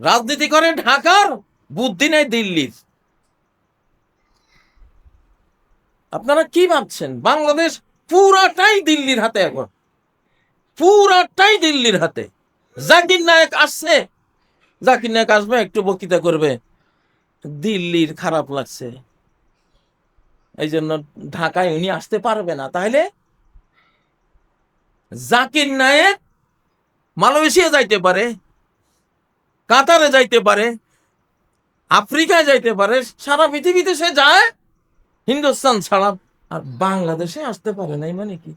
রাজনীতি করে ঢাকার বুদ্ধি নেই দিল্লির। আপনারা কি ভাবছেন? বাংলাদেশ পুরাটাই দিল্লির হাতে এখন। পুরাটাই দিল্লির হাতে। জাকির নায়ক আসছে। জাকির নায়ক আসবে, একটু বক্তৃতা করবে। দিল্লির খারাপ লাগছে। এই জন্য ঢাকায় উনি আসতে পারবে না। তাহলে জাকির নায়েক মালয়েশিয়া যাইতে পারে। কাতারে যাইতে পারে, আফ্রিকায় যাইতে পারে, সারা পৃথিবীতে সে যায়। হিন্দুস্তান ছাড়া আর বাংলাদেশে আসতে পারে নাই মানে কি?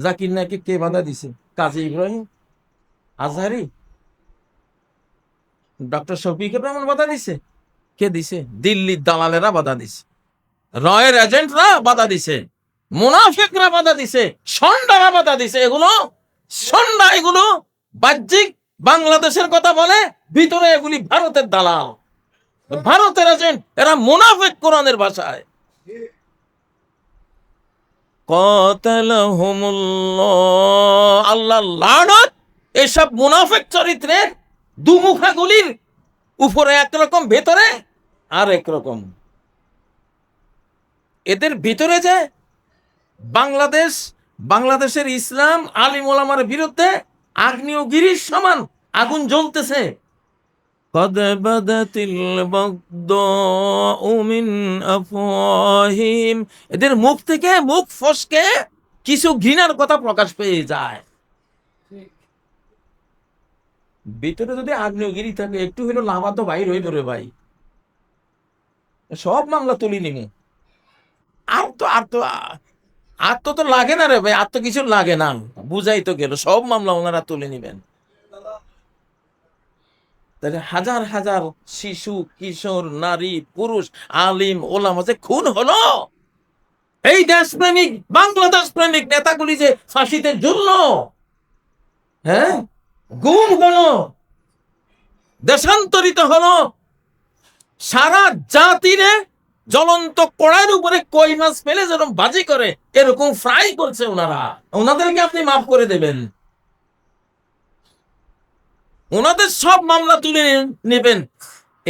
জাকির নাকি কে বাধা দিছে? কাজী ইব্রাহিম আজহারি? ডক্টর শফিকুর রহমান বাধা দিছে? কে দিছে? দিল্লির দালালেরা বাধা দিছে। রয়ের এজেন্টরা বাধা দিছে। মুনাফিকরা বাধা দিছে। সন্ডারা বাধা দিছে। এগুলো, সন্ডা এগুলো বাহ্যিক বাংলাদেশের কথা বলে, ভিতরে এগুলি ভারতের দালাল। ভারতের এজেন্ট এরা মুনাফিক কোরআনের ভাষায়। আল্লাহ লানত, এসব মুনাফিক চরিত্রের দুমুখাগুলির উপরে একরকম, ভেতরে আর একরকম। এদের ভিতরে যে বাংলাদেশ, বাংলাদেশের ইসলাম আলিম ওলামার বিরুদ্ধে আগ্নেয়গিরির সমান আগুন জ্বলতেছে قد بدت البغضاء من أفواههم এদের মুখ থেকে মুখ ফসকে কিছু ঘৃণার কথা প্রকাশ পেয়ে যায় ভিতরে যদি আগ্নেয়গিরি থাকে একটু হইলো লাভা তো বাইর হয়ে ধরে ভাই সব মামলা তুলি নিমু আর তো আর তো আর তো তো লাগে না রে ভাই, আর তো কিছু লাগে না। বুঝাই তো গেল, সব মামলা ওনারা তুলে নিবেন। হাজার হাজার শিশু, কিশোর, নারী, পুরুষ, আলিম, ওলাম যে খুন হলো। এই দেশপ্রেমিক, বাংলাদেশ প্রেমিক নেতাগুলি যে ফাঁসিতে ঝুললো হ্যাঁ? গুম হলো, দেশান্তরিত হলো। সারা জাতিরে জ্বলন্ত কড়াইয়ের উপরে কই মাছ ফেলে যেরকম বাজি করে, এরকম ফ্রাই করছে ওনারা। ওনাদেরকে আপনি মাফ করে দেবেন। ওনাদের সব মামলা তুলে নেবেন।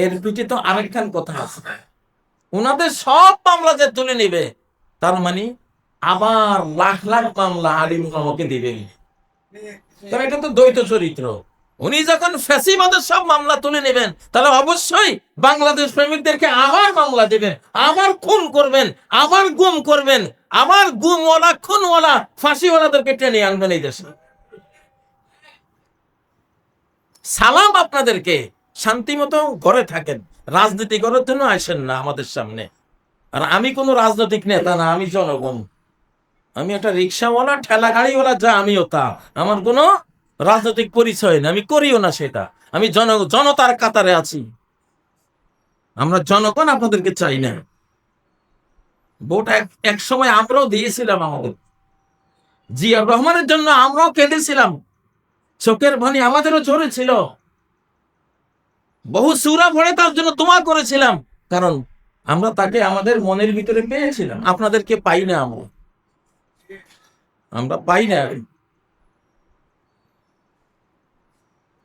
এর পিঠে তো আরেকখান কথা আছে। ওনাদের সব মামলা যে তুলে নেবে, তার মানে আবার লাখ লাখ মামলা আলিম আমাকে দিবেন। এটা তো দ্বৈত চরিত্র। উনি যখন ফ্যাসিবাদের সব মামলা তুলে নেবেন, তাহলে অবশ্যই বাংলাদেশ প্রেমিকদেরকে আবার মামলা দেবেন, আবার খুন করবেন, আবার গুম করবেন, আবার গুমওয়ালা, খুনওয়ালা, ফাঁসিওয়ালাদেরকে টেনে আনবেন এই দেশে। সালাম আপনাদেরকে শান্তি মতো ঘরে থাকেন, রাজনীতি করার জন্য আসেন না আমাদের সামনে। আর আমি কোনো রাজনৈতিক নেতা না, আমি জনগণ। আমি একটা রিক্সাওয়ালা ঠেলা গাড়িওয়ালা যা আমিও তা। আমার কোনো রাজনৈতিক পরিচয় না আমি করিও না সেটা। আমি জন, জনতার কাতারে আছি। আমরা জনগণ আপনাদেরকে চাই না। ভোট এক সময় আমরাও দিয়েছিলাম আমাদের। জিয়াউর রহমানের জন্য আমরাও কেঁদেছিলাম। চোখের পানি আমাদেরও ঝরেছিল বহু সুরা ভরে তার জন্য দোয়া করেছিলাম। কারণ আমরা তাকে আমাদের মনের ভিতরে পেয়েছিলাম। আপনাদেরকে পাই না আমরা। আমরা পাই না।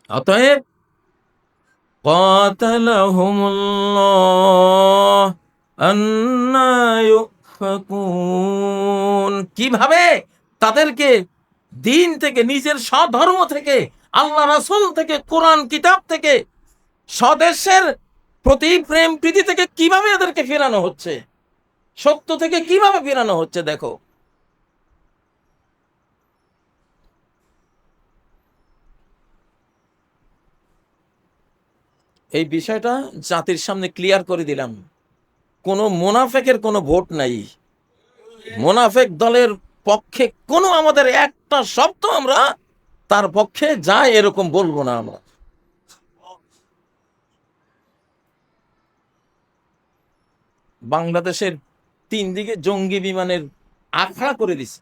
অতএব কীভাবে? তাদেরকে দিন থেকে, নিজের স্বধর্ম থেকে, আল্লাহ রাসুল থেকে, কোরআন কিতাব থেকে, স্বদেশের প্রতি প্রেম প্রীতি থেকে কীভাবে এদেরকে ফেরানো হচ্ছে? সত্য থেকে কীভাবে ফেরানো হচ্ছে? দেখো। এই বিষয়টা জাতির সামনে ক্লিয়ার করে দিলাম। কোনো মোনাফেকের কোনো ভোট নাই। মোনাফেক দলের পক্ষে কোনো আমাদের একটা শব্দ আমরা তার পক্ষে যায় এরকম বলব না আমরা। বাংলাদেশের তিন দিকে জঙ্গি বিমানের আখড়া করে দিছে।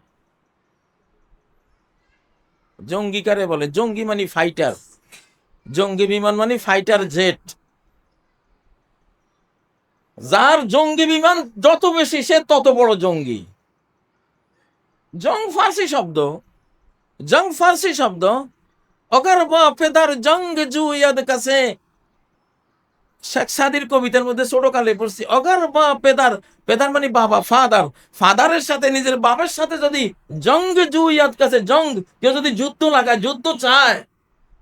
জঙ্গি কারে বলে? জঙ্গি মানে ফাইটার জঙ্গি বিমান মানে ফাইটার জেট যার জঙ্গি বিমান যত বেশি, সে তত বড় জঙ্গি। জং ফার্সি শব্দ। জং ফার্সি শব্দ। অগর বাপেদার জঙ্গ জু ইয়াদ কাছে। শেখ সাদির কবিতার মধ্যে ছোটকালে পড়ছি, অগার বা পেদার পেদার মানে বাবা ফাদার ফাদারের সাথে, নিজের বাবার সাথে যদি জঙ্গ জুইয়াত কাছে জঙ্গ কেউ যদি যুদ্ধ লাগায়, যুদ্ধ চায়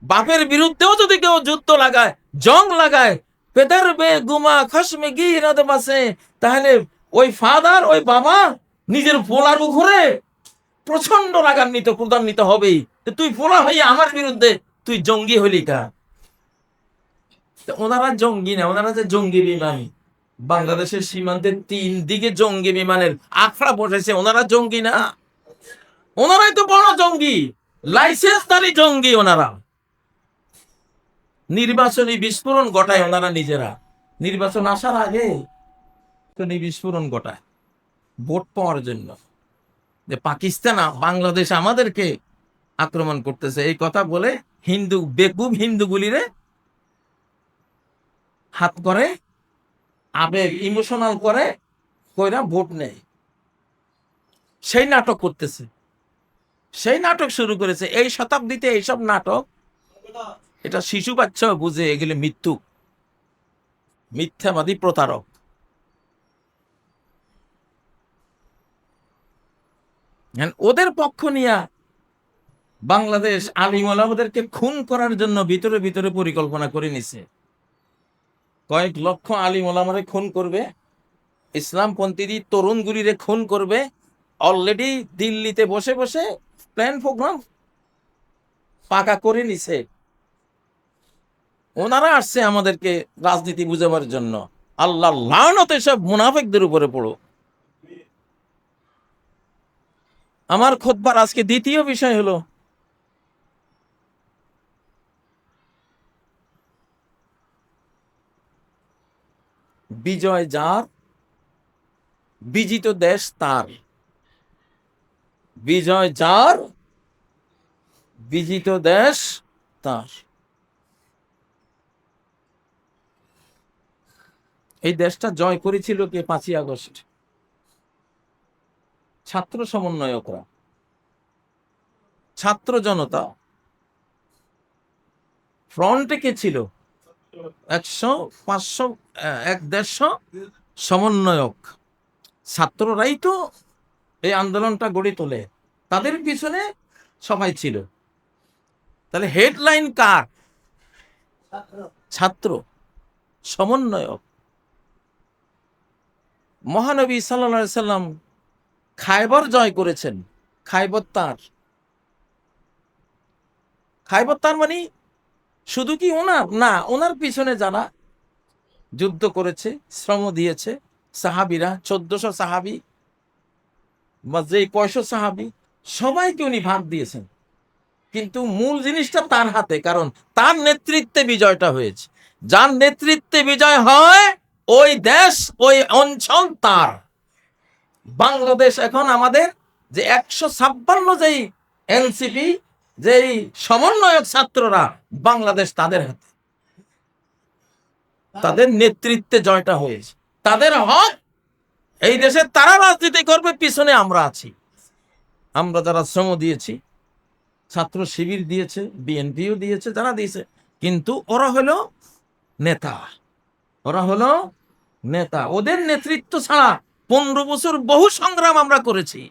বাপের বিরুদ্ধেও যদি কেউ যুদ্ধ লাগায়, জং লাগায়, পেদার বে গুমা খসমে গি রাতে বাসে তাহলে ওই ফাদার, ওই বাবা নিজের পোলার উপরে প্রচণ্ড রাগান্বিত, ক্রোধান্বিত হবেই তুই পোলা হয়ে আমার বিরুদ্ধে তুই জঙ্গি হলি কা? ওনারা জঙ্গি না, ওনারা যে জঙ্গি বিমান। বাংলাদেশের সীমান্তের তিন দিকে জঙ্গি বিমানের আখড়া বসেছে, ওনারা জঙ্গি না? ওনারাই তো বড় জঙ্গি, লাইসেন্সধারী জঙ্গি ওনারা। নির্বাচনী বিস্ফোরণ ঘটায় ওনারা নিজেরা। নির্বাচন আসার আগে বিস্ফোরণ ঘটায়। ভোট পাওয়ার জন্য। যে পাকিস্তান বাংলাদেশ আমাদেরকে আক্রমণ করতেছে এই কথা বলে হিন্দু বেকুব হিন্দুগুলিরে হাত করে আবেগ ইমোশনাল করে কইরা ভোট নেয়। সেই নাটক করতেছে। সেই নাটক শুরু করেছে। এই শতাব্দীতে এইসব নাটক এটা শিশু বাচ্চা বুঝে এগুলো মৃত্যু। মিথ্যাবাদী প্রতারক। হ্যাঁ, ওদের পক্ষ নিয়ে বাংলাদেশ আলিম ওলামাদেরকে খুন করার জন্য ভিতরে ভিতরে পরিকল্পনা করে নিছে। কয়েক লক্ষ আলিম ওলামারে খুন করবে ইসলামপন্থী তরুণগুলিরে খুন করবে অলরেডি দিল্লিতে বসে বসে প্ল্যান প্রোগ্রাম পাকা করে নিছে। ওনারা আসছে আমাদেরকে রাজনীতি বুঝাবার জন্য। আল্লাহ লানতে সব মুনাফেকদের উপরে পড়ো আমার খোদবার আজকে দ্বিতীয় বিষয় হলো, বিজয় যার, বিজিত দেশ তার। বিজয় যার, বিজিত দেশ তার। এই দেশটা জয় করেছিল কে? পাঁচই আগস্ট। ছাত্র সমন্বয়করা। ছাত্র জনতা। ফ্রন্টে কে ছিল? একশো, পাঁচশো এক দেড়শো সমন্বয়ক। ছাত্ররাই তো এই আন্দোলনটা গড়ে তোলে। তাদের পিছনে সবাই ছিল। তাহলে হেডলাইন কার? ছাত্র। সমন্বয়ক। মহানবী সাল্লা সাল্লাম খাইবর জয় করেছেন। খাইবর তার। খাইবর তার মানে শুধু কি ওনার না ওনার পিছনে যারা যুদ্ধ করেছে, শ্রম দিয়েছে, সাহাবিরা, চোদ্দশো সাহাবি বা যে কয়শো সাহাবি, সবাইকে উনি ভাগ দিয়েছেন। কিন্তু মূল জিনিসটা তার হাতে, কারণ তার নেতৃত্বে বিজয়টা হয়েছে। যার নেতৃত্বে বিজয় হয় ওই দেশ, ওই অঞ্চল তার। বাংলাদেশ এখন আমাদের যে একশো ছাপ্পান্ন যেই এনসিপি, যেই সমন্বয়ক ছাত্ররা, বাংলাদেশ তাদের হাতে। তাদের নেতৃত্বে জয়টা হয়েছে। তাদের হক, এই দেশে তারা রাজনীতি করবে, পিছনে আমরা আছি। আমরা যারা শ্রম দিয়েছি, ছাত্র শিবির দিয়েছে, বিএনপিও দিয়েছে, যারা দিয়েছে, কিন্তু ওরা হলো নেতা। ওরা হলো নেতা। ওদের নেতৃত্ব ছাড়া পনেরো বছর বহু সংগ্রাম আমরা করেছি।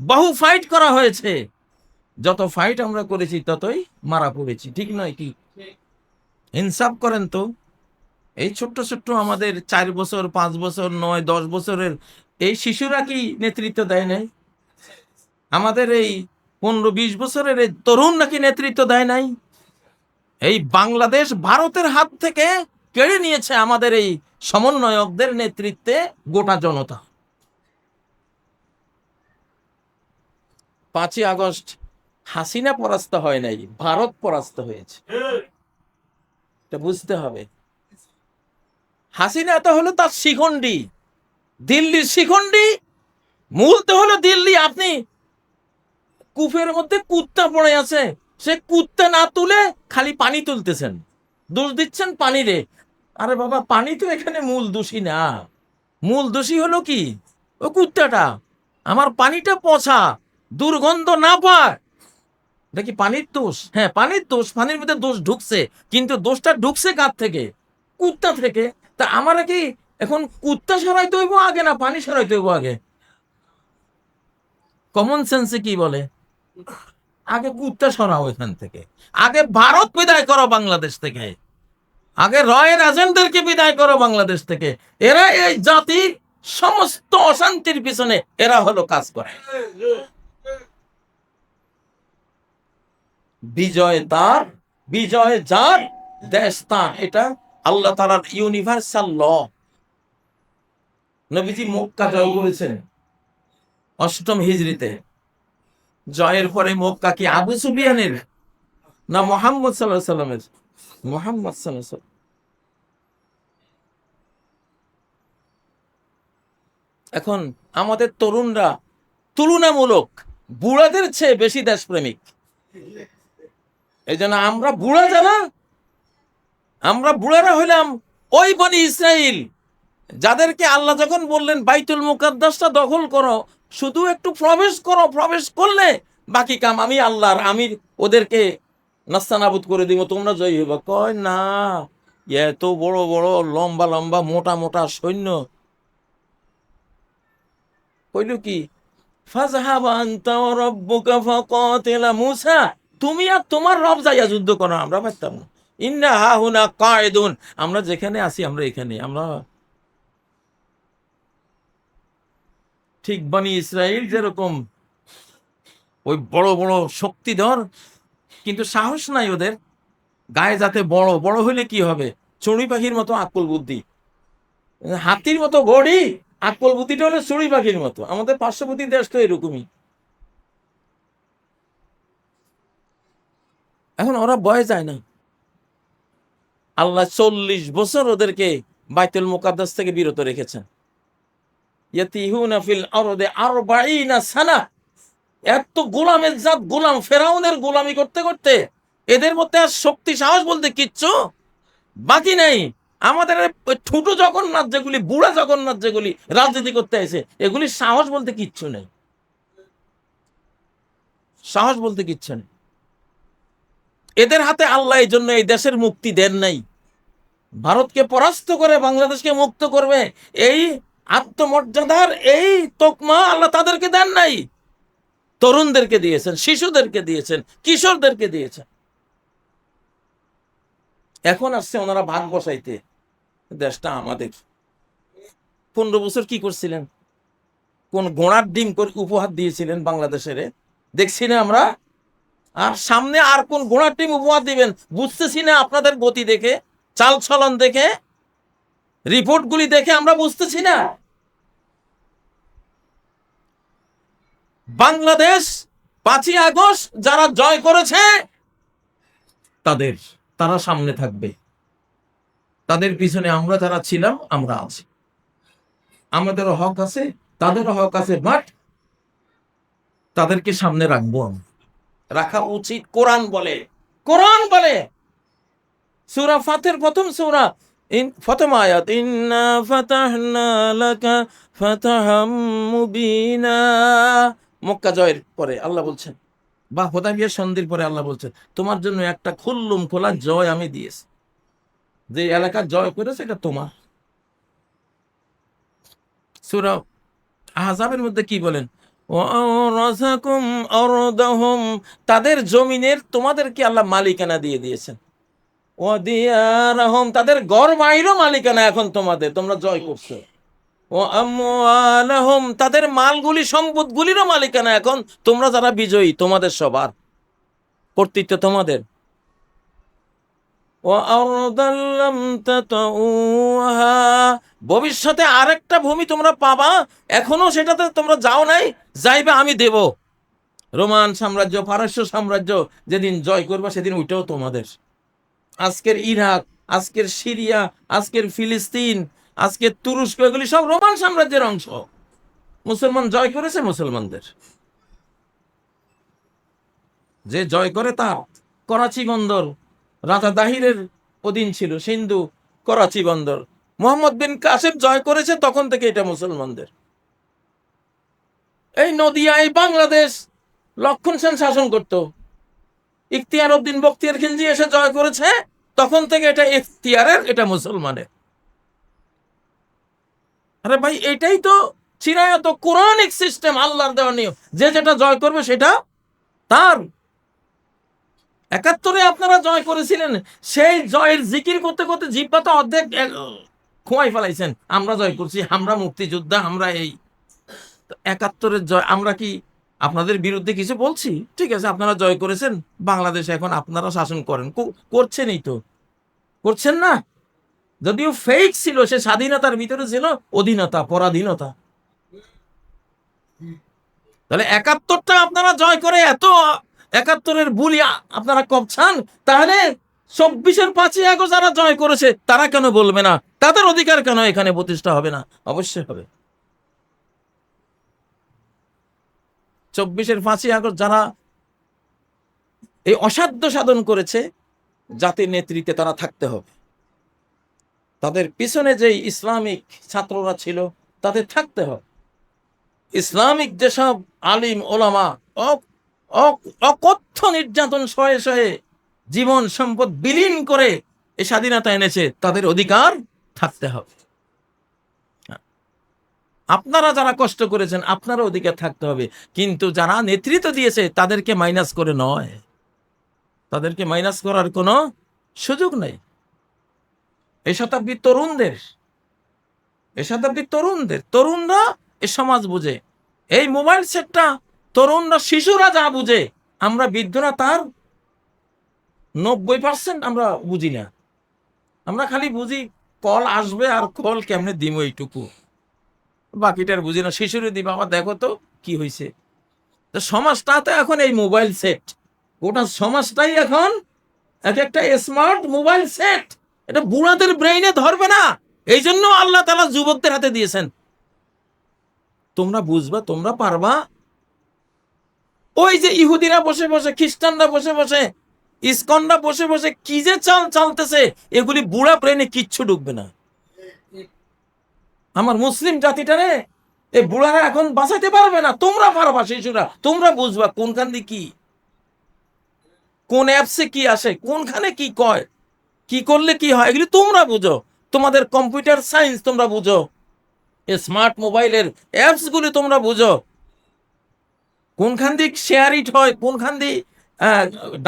বহু ফাইট করা হয়েছে। যত ফাইট আমরা করেছি, ততই মারা পড়েছি। ঠিক নয় কি? ইনসাফ করেন তো। এই ছোট্ট ছোট্ট আমাদের চার বছর, পাঁচ বছর, নয়, দশ বছরের এই শিশুরা কি নেতৃত্ব দেয় নাই? আমাদের এই পনেরো, বিশ বছরের এই তরুণ নাকি নেতৃত্ব দেয় নাই? এই বাংলাদেশ ভারতের হাত থেকে কেড়ে নিয়েছে আমাদের এই সমন্বয়কদের নেতৃত্বে গোটা জনতা। পাঁচই আগস্ট হাসিনা পরাস্ত হয় নাই, ভারত পরাস্ত হয়েছে। এটা বুঝতে হবে। হাসিনা তো হলো তার শিখণ্ডী। দিল্লির শিখণ্ডী, মূল তো হলো দিল্লি। আপনি কুফের মধ্যে কুত্তা পড়ে আছে, সে কুত্তা না তুলে খালি পানি তুলতেছেন। দোষ দিচ্ছেন পানিরে। আরে বাবা, পানি তো এখানে মূল দোষী না। মূল দোষী হলো কি? ও কুত্তাটা। আমার পানিটা পচা, দুর্গন্ধ না পায়। কি পানির দোষ? হ্যাঁ পানির দোষ, পানির মধ্যে দোষ ঢুকছে, কিন্তু দোষটা ঢুকছে কার থেকে? কুত্তা থেকে। তা আমার কি এখন কুত্তা সরাইতে হইব আগে না পানি সরাইতে হইব আগে? কমন সেন্সে কি বলে? আগে কুত্তা সরাও এখান থেকে। আগে ভারত বিদায় করো বাংলাদেশ থেকে। আগে রয়ের এজেন্টদেরকে বিদায় করো বাংলাদেশ থেকে। এরা এই জাতির সমস্ত অশান্তির পিছনে এরা হলো কাজ করে। বিজয় তার, বিজয় যার, দেশ তার। এটা আল্লাহ তালার ইউনিভার্সাল ল নবীজি মক্কা জয় করেছেন অষ্টম হিজরিতে জয়ের পরে মক্কা কি আবু সুবিয়ানের না, মোহাম্মদ সাল্লাহ সাল্লামের। মোহাম্মদ সাল্লাহ এখন আমাদের তরুণরা তুলনামূলক বুড়াদের চেয়ে বেশি দেশপ্রেমিক। এই জন্য আমরা বুড়া যারা, আমরা বুড়ারা হইলাম ওই বনি ইসরাইল, যাদেরকে আল্লাহ যখন বললেন, বাইতুল মুকাদ্দাসটা দখল করো, শুধু একটু প্রবেশ করো, প্রবেশ করলে বাকি কাম আমি আল্লাহর আমি ওদেরকে নাস্তানাবুদ করে দিব, তোমরা জয়ী হইবা। কয় না, এত বড় বড় লম্বা লম্বা মোটা মোটা সৈন্য। কইল কি তুমি আর তোমার রব যাইয়া যুদ্ধ করো, আমরা পারতাম ইন্না হাহুনা কায়দুন। আমরা যেখানে আছি, আমরা এখানে, আমরা ঠিক বানি ইসরাইল যেরকম ওই বড় বড় শক্তিধর কিন্তু সাহস নাই ওদের। গায়ে যাতে বড় বড় হইলে কি হবে? চড়ুই পাখির মতো আকল বুদ্ধি। হাতির মতো বডি, আকল বুদ্ধিটা হলো চড়ুই পাখির মতো। আমাদের পার্শ্ববর্তী দেশ তো এরকমই। এখন ওরা ভয় যায় না। আল্লাহ চল্লিশ বছর ওদেরকে বাইতুল মুকাদ্দাস থেকে বিরত রেখেছেন। ইয়াতিহুনা ফিল আরদে আরবাঈনা সানা। এত গোলামের জাত গোলাম ফেরাউনের গোলামি করতে করতে এদের মধ্যে আর শক্তি, সাহস বলতে কিচ্ছু বাকি নাই। আমাদের ঠুটো জগন্নাথ যেগুলি, বুড়া জগন্নাথ যেগুলি রাজনীতি করতে এসে এগুলি সাহস বলতে কিচ্ছু নেই। সাহস বলতে কিচ্ছু নেই। এদের হাতে আল্লাহ এই জন্য এই দেশের মুক্তি দেন নাই। ভারতকে পরাস্ত করে, বাংলাদেশকে মুক্ত করবে, এই আত্মমর্যাদার এই তোকমা আল্লাহ তাদেরকে দেন নাই। তরুণদেরকে দিয়েছেন, শিশুদেরকে দিয়েছেন, কিশোরদেরকে দিয়েছেন। এখন আসছে ওনারা ভাগ বসাইতে। দেশটা আমাদের। পনেরো বছর কি করছিলেন? কোন ঘোড়ার ডিম করে উপহার দিয়েছিলেন বাংলাদেশের। দেখছি না আমরা। আর সামনে আর কোন ঘোড়ার ডিম উপহার দিবেন? বুঝতেছি না আপনাদের গতি দেখে, চাল চলন দেখে, রিপোর্টগুলি দেখে আমরা বুঝতেছি না। বাংলাদেশ পাঁচই আগস্ট যারা জয় করেছে, তাদের, তারা সামনে থাকবে। তাদের পিছনে আমরা যারা ছিলাম, আমরা আছি। আমাদেরও হক আছে, তাদেরও হক আছে বাট তাদেরকে সামনে রাখব রাখা উচিত কোরআন বলে। কোরআন বলে। সূরা ফাতের প্রথম সূরা প্রথম আয়াত, ইন্না ফাতাহনা লাকা ফাতাহাম মুবিনা। মক্কা জয়ের পরে আল্লাহ বলছেন। বা হোদাবিয়া সন্ধির পরে আল্লাহ বলছেন, তোমার জন্য একটা খুল্লুম খোলা জয় আমি দিয়েছি। যে এলাকা জয় করেছে এটা তোমার। সূরা আহজাবের মধ্যে কি বলেন? তাদের জমিনের তোমাদেরকে আল্লাহ মালিকানা দিয়ে দিয়েছেন। ওয়াদিয়ারাহুম তাদের ঘর বাড়িরও মালিকানা এখন তোমাদের, তোমরা জয় করছ। ও তাদের মালগুলি, সম্পদগুলিরও মালিকানা এখন। তোমরা যারা বিজয়ী, তোমাদের সবার কর্তৃত্ব তোমাদের। ভবিষ্যতে আরেকটা ভূমি তোমরা পাবা। এখনও সেটাতে তোমরা যাও নাই, যাইবে আমি দেব। রোমান সাম্রাজ্য পারস্য সাম্রাজ্য যেদিন জয় করবা, সেদিন ওইটাও তোমাদের। আজকের ইরাক, আজকের সিরিয়া, আজকের ফিলিস্তিন আজকের তুরস্ক এগুলি সব রোমান সাম্রাজ্যের অংশ। মুসলমান জয় করেছে মুসলমানদের। যে জয় করে তার করাচি বন্দর, রাজা দাহিরের অধীন ছিল, সিন্ধু করাচি বন্দর। মোহাম্মদ বিন কাসেম জয় করেছে তখন থেকে এটা মুসলমানদের। এই নদিয়ায় বাংলাদেশ লক্ষণ সেন শাসন করত। ইখতিয়ার উদ্দিন বক্তিয়ার খিলজি এসে জয় করেছে, তখন থেকে এটা এখতিয়ারের এটা মুসলমানের। আরে ভাই, এটাই তো চিরায়ত কোরআনিক সিস্টেম, আল্লাহর দেওয়া নিয়ম। যে যেটা জয় করবে সেটা তার। একাত্তরে আপনারা জয় করেছিলেন, সেই জয়ের জিকির করতে করতে জিব্বা তো অর্ধেক খোয়াই ফেলাইছেন। আমরা জয় করছি, আমরা মুক্তিযোদ্ধা, আমরা এই। একাত্তরের জয়, আমরা কি আপনাদের বিরুদ্ধে কিছু বলছি? ঠিক আছে, আপনারা জয় করেছেন, বাংলাদেশ এখন আপনারা শাসন করেন। করছেনই তো। করছেন না? যদিও ফেক ছিল, সে স্বাধীনতার ভিতরে ছিল, অধীনতা, পরাধীনতা। তাহলে একাত্তরটা আপনারা জয় করে এত, একাত্তরের বুলি আপনারা কপছান? তাহলে চব্বিশের পাঁচই আগস্ট যারা জয় করেছে, তারা কেন বলবে না? তাদের অধিকার কেন এখানে প্রতিষ্ঠা হবে না? অবশ্যই হবে। চব্বিশের পাঁচই আগস্ট যারা এই অসাধ্য সাধন করেছে, জাতির নেতৃত্বে তারা থাকতে হবে। তাদের পিছনে যে ইসলামিক ছাত্ররা ছিল, তাদের থাকতে হবে। ইসলামিক যেসব আলিম ওলামা অকথ্য নির্যাতন সয়ে সয়ে জীবন সম্পদ বিলীন করে এই স্বাধীনতা এনেছে, তাদের অধিকার থাকতে হবে। আপনারা যারা কষ্ট করেছেন, আপনারও অধিকার থাকতে হবে। কিন্তু যারা নেতৃত্ব দিয়েছে, তাদেরকে মাইনাস করে নয়। তাদেরকে মাইনাস করার কোনো সুযোগ নেই। এই শতাব্দীর তরুণদের এই শতাব্দীর তরুণদের, তরুণরা এ সমাজ বুঝে। এই মোবাইল সেটটা তরুণরা, শিশুরা যা বুঝে, আমরা বৃদ্ধরা তার নব্বই পার্সেন্ট আমরা বুঝি না। আমরা খালি বুঝি কল আসবে আর কল কেমনে দিব এইটুকু। বাকিটার বুঝি না। শিশুরে দিব বাবা দেখো তো কি হয়েছে তো সমাজটা তো এখন এই মোবাইল সেট। গোটা সমাজটাই এখন এক একটা স্মার্ট মোবাইল সেট। এটা বুড়াদের ব্রেইনে ধরবে না। এই জন্য আল্লাহ তালা যুবকদের হাতে দিয়েছেন। তোমরা বুঝবা, তোমরা পারবা। ওই যে ইহুদিরা বসে বসে, খ্রিস্টানরা বসে বসে, ইসকনরা বসে বসে কি যে চাল চালতেছে, এগুলি বুড়া ব্রেনে কিচ্ছু ঢুকবে না। আমার মুসলিম জাতিটা রে এই বুড়ারা এখন বাঁচাইতে পারবে না। তোমরা পারবা শিশুরা, তোমরা বুঝবা কোনখান দিয়ে কি, কোন অ্যাপসে কি আসে, কোনখানে কি কয়। কি করলে কি হয়? এগুলি তোমরা বুঝো। তোমাদের কম্পিউটার সায়েন্স তোমরা বুঝো। স্মার্ট মোবাইলের অ্যাপসগুলি তোমরা বুঝো। কোনখান দিক শেয়ার ইট হয়, কোনখান দিয়ে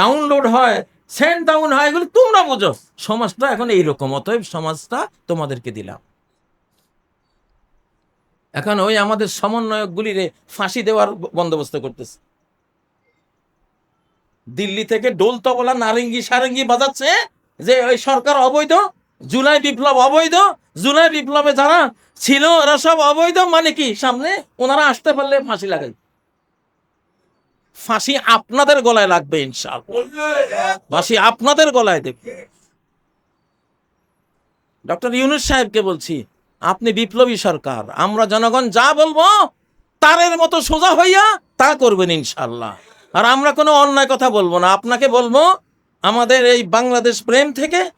ডাউনলোড হয় সেন্ড ডাউন হয়, এগুলি তোমরা বুঝো। সমাজটা এখন এইরকম, অতএব সমাজটা তোমাদেরকে দিলাম। এখন ওই আমাদের সমন্বয়কগুলিরে ফাঁসি দেওয়ার বন্দোবস্ত করতেছে। দিল্লি থেকে ডোল তবলা, নারেঙ্গি, সারেঙ্গি বাজাচ্ছে যে ওই সরকার অবৈধ, জুলাই বিপ্লব অবৈধ, জুলাই বিপ্লবে যারা ছিল ওরা সব অবৈধ মানে কি? সামনে ওনারা আসতে পারলে ফাঁসি লাগাই। ফাঁসি আপনাদের গলায় লাগবে ইনশাল ফাঁসি আপনাদের গলায় দেবে। ডক্টর ইউনুস সাহেবকে বলছি, আপনি বিপ্লবী সরকার, আমরা জনগণ যা বলব, তারের মতো সোজা হইয়া তা করবেন ইনশাল্লাহ আর আমরা কোনো অন্যায় কথা বলব না। আপনাকে বলব আমাদের এই বাংলাদেশ প্রেম থেকে,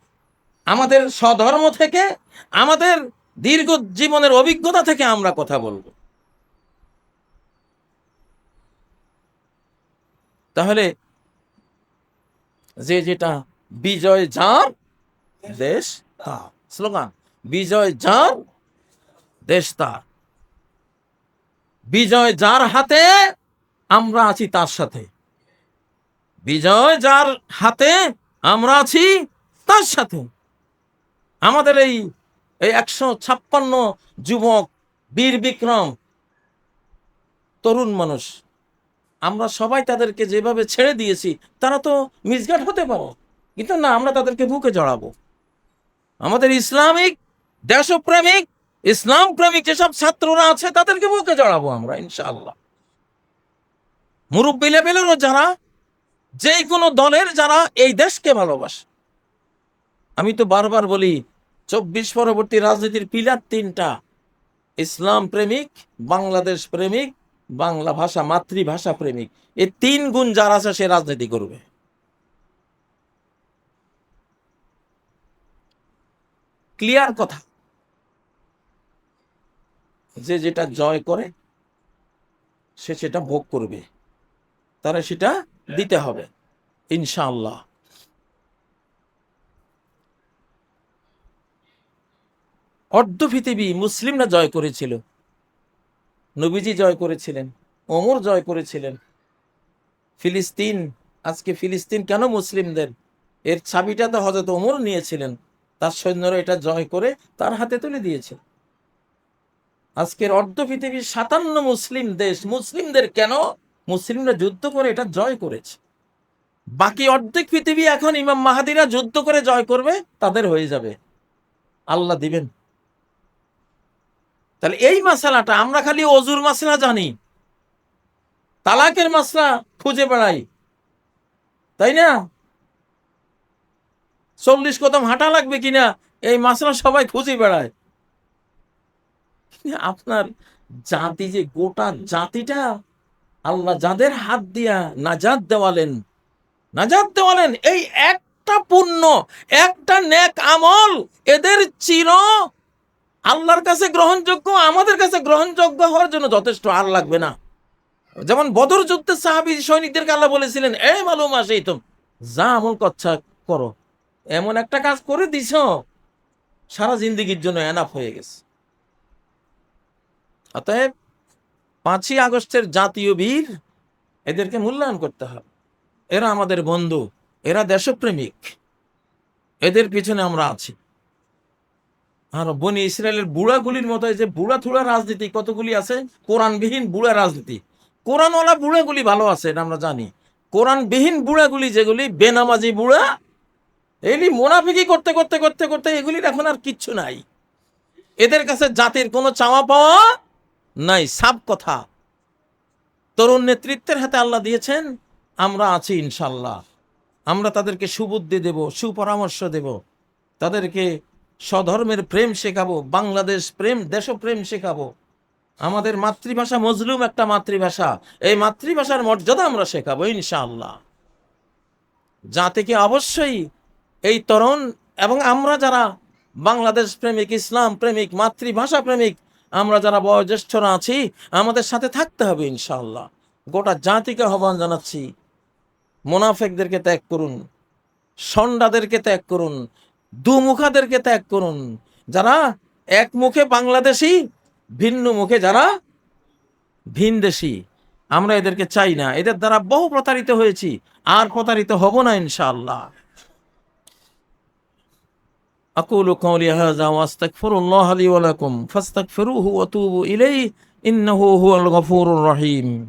আমাদের স্বধর্ম থেকে, আমাদের দীর্ঘ জীবনের অভিজ্ঞতা থেকে আমরা কথা বলব। তাহলে যে যেটা বিজয় যার, দেশ তার। স্লোগান, বিজয় যার, দেশ তার। বিজয় যার হাতে আমরা আছি তার সাথে। বিজয় যার হাতে আমরা আছি, তার সাথে। আমাদের এই এই একশো ছাপ্পান্ন যুবক, বীর বিক্রম, তরুণ মানুষ, আমরা সবাই তাদেরকে যেভাবে ছেড়ে দিয়েছি, তারা তো মিসগাট হতে পারে। কিন্তু না, আমরা তাদেরকে বুকে জড়াবো। আমাদের ইসলামিক, দেশপ্রেমিক, ইসলাম প্রেমিক যেসব ছাত্ররা আছে, তাদেরকে বুকে জড়াবো আমরা, ইনশাআল্লাহ। মুরব্বী লেভেলেরও যারা যে কোনো দলের যারা এই দেশকে ভালোবাসে। আমি তো বারবার বলি, চব্বিশ পরবর্তী রাজনীতির পিলার তিনটা। ইসলাম প্রেমিক, বাংলাদেশ প্রেমিক, বাংলা ভাষা মাতৃভাষা প্রেমিক। এই তিন গুণ যার আছে সে রাজনীতি করবে। ক্লিয়ার কথা। যে যেটা জয় করে, সে সেটা ভোগ করবে। তারা সেটা দিতে হবে, ইনশাআল্লাহ। অর্ধ পৃথিবী মুসলিমরা জয় করেছিল, নবীজি জয় করেছিলেন, ওমর জয় করেছিলেন। ফিলিস্তিন, আজকে ফিলিস্তিন কেন মুসলিমদের? এর ছাবিটা তো হজরত ওমর নিয়েছিলেন, তার সৈন্যরা এটা জয় করে তার হাতে তুলে দিয়েছে। আজকের অর্ধ পৃথিবীর সাতান্ন মুসলিম দেশ, মুসলিমদের কেন মুসলিমরা যুদ্ধ করে এটা জয় করেছে। বাকি অর্ধেক পৃথিবী এখন ইমাম মাহাদিরা যুদ্ধ করে জয় করবে, তাদের হয়ে যাবে। আল্লাহ দিবেন। তাহলে এই মাসালাটা আমরা খালি অজুর মাসলা জানি, তালাকের মাসলা খুঁজে বেড়াই, তাই না? চল্লিশ কদম হাঁটা লাগবে কিনা এই মাসলা সবাই খুঁজে বেড়ায়। আপনার জাতি যে গোটা জাতিটা আল্লাহ যাদের হাত দিয়া নাজাদ দেওয়ালেন নাজাদ দেওয়ালেন, এই একটা পুণ্য, একটা নেক আমল, এদের চির আল্লাহর কাছে গ্রহণযোগ্য, আমাদের কাছে গ্রহণযোগ্য হওয়ার জন্য যথেষ্ট আর লাগবে না। যেমন বদর যুদ্ধে সাহাবি সৈনিকদেরকে আল্লাহ বলেছিলেন এই মালুম আসে তো যা আমল কচ্ছা করো। এমন একটা কাজ করে দিছ, সারা জিন্দিগির জন্য এনাফ হয়ে গেছে। অতএব পাঁচই আগস্টের জাতীয় বীর এদেরকে মূল্যায়ন করতে হবে। এরা আমাদের বন্ধু, এরা দেশপ্রেমিক। এদের পিছনে আমরা আছি। আর বনি ইসরায়েলের বুড়াগুলির মতো যে বুড়া থুড়া রাজনীতি, কতগুলি আছে? কোরআনবিহীন বুড়া রাজনীতি। কোরআনওয়ালা বুড়াগুলি ভালো আছে, এটা আমরা জানি। কোরআনবিহীন বুড়াগুলি যেগুলি, বেনামাজি বুড়া, এগুলি মোনাফিকি করতে করতে করতে করতে এগুলির এখন আর কিচ্ছু নাই। এদের কাছে জাতির কোনো চাওয়া পাওয়া নাই, সাব কথা। তরুণ নেতৃত্বের হাতে আল্লাহ দিয়েছেন, আমরা আছি ইনশাল্লাহ আমরা তাদেরকে সুবুদ্ধি দেব, সুপরামর্শ দেব। তাদেরকে স্বধর্মের প্রেম শেখাবো, বাংলাদেশ প্রেম, দেশপ্রেম শেখাবো। আমাদের মাতৃভাষা মজলুম একটা মাতৃভাষা। এই মাতৃভাষার মর্যাদা আমরা শেখাবো ইনশাআল্লাহ। থেকে অবশ্যই এই তরুণ এবং আমরা যারা বাংলাদেশ প্রেমিক, ইসলাম প্রেমিক, মাতৃভাষা প্রেমিক আমরা যারা বয়োজ্যেষ্ঠরা আছি, আমাদের সাথে থাকতে হবে ইনশাআল্লাহ। গোটা জাতিকে আহ্বান জানাচ্ছি, মোনাফেকদেরকে ত্যাগ করুন, সন্ডাদেরকে ত্যাগ করুন, দুমুখাদেরকে ত্যাগ করুন। যারা এক মুখে বাংলাদেশি, ভিন্ন মুখে যারা ভিনদেশি। আমরা এদেরকে চাই না। এদের দ্বারা বহু প্রতারিত হয়েছি, আর প্রতারিত হব না ইনশাআল্লাহ। أقول قولي هذا وأستغفر الله لي ولكم فاستغفروه وتوبوا إليه إنه هو الغفور الرحيم.